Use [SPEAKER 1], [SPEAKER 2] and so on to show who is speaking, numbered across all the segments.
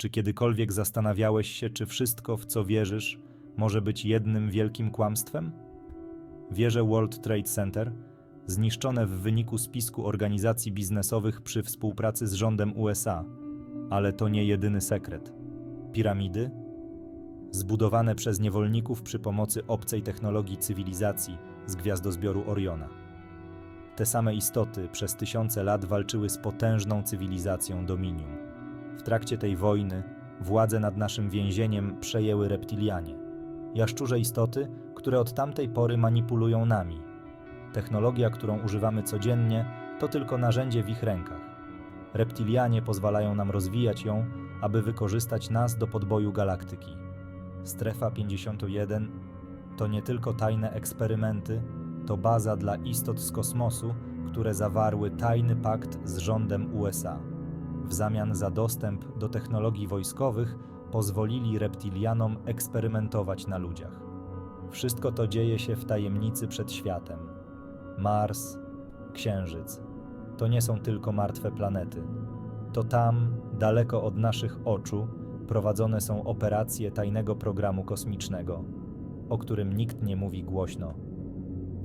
[SPEAKER 1] Czy kiedykolwiek zastanawiałeś się, czy wszystko, w co wierzysz, może być jednym wielkim kłamstwem? Wieże World Trade Center, zniszczone w wyniku spisku organizacji biznesowych przy współpracy z rządem USA. Ale to nie jedyny sekret. Piramidy? Zbudowane przez niewolników przy pomocy obcej technologii cywilizacji z gwiazdozbioru Oriona. Te same istoty przez tysiące lat walczyły z potężną cywilizacją Dominium. W trakcie tej wojny władzę nad naszym więzieniem przejęły reptilianie. Jaszczurze istoty, które od tamtej pory manipulują nami. Technologia, którą używamy codziennie, to tylko narzędzie w ich rękach. Reptilianie pozwalają nam rozwijać ją, aby wykorzystać nas do podboju galaktyki. Strefa 51 to nie tylko tajne eksperymenty, to baza dla istot z kosmosu, które zawarły tajny pakt z rządem USA. W zamian za dostęp do technologii wojskowych pozwolili reptilianom eksperymentować na ludziach. Wszystko to dzieje się w tajemnicy przed światem. Mars, Księżyc to nie są tylko martwe planety. To tam, daleko od naszych oczu, prowadzone są operacje tajnego programu kosmicznego, o którym nikt nie mówi głośno.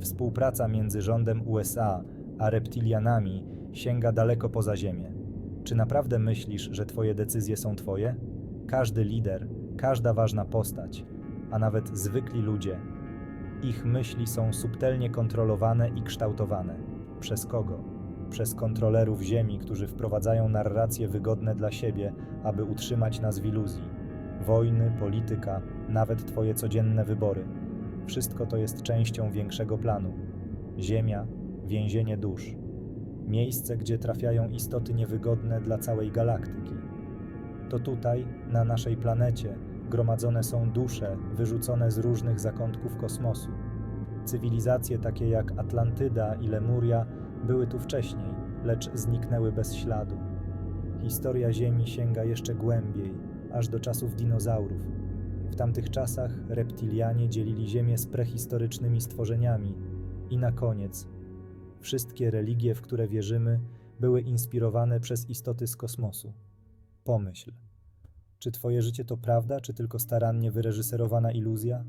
[SPEAKER 1] Współpraca między rządem USA a reptilianami sięga daleko poza Ziemię. Czy naprawdę myślisz, że Twoje decyzje są Twoje? Każdy lider, każda ważna postać, a nawet zwykli ludzie, ich myśli są subtelnie kontrolowane i kształtowane. Przez kogo? Przez kontrolerów Ziemi, którzy wprowadzają narracje wygodne dla siebie, aby utrzymać nas w iluzji. Wojny, polityka, nawet Twoje codzienne wybory. Wszystko to jest częścią większego planu. Ziemia, więzienie dusz. Miejsce, gdzie trafiają istoty niewygodne dla całej galaktyki. To tutaj, na naszej planecie, gromadzone są dusze wyrzucone z różnych zakątków kosmosu. Cywilizacje takie jak Atlantyda i Lemuria były tu wcześniej, lecz zniknęły bez śladu. Historia Ziemi sięga jeszcze głębiej, aż do czasów dinozaurów. W tamtych czasach reptilianie dzielili Ziemię z prehistorycznymi stworzeniami i na koniec wszystkie religie, w które wierzymy, były inspirowane przez istoty z kosmosu. Pomyśl, czy Twoje życie to prawda, czy tylko starannie wyreżyserowana iluzja?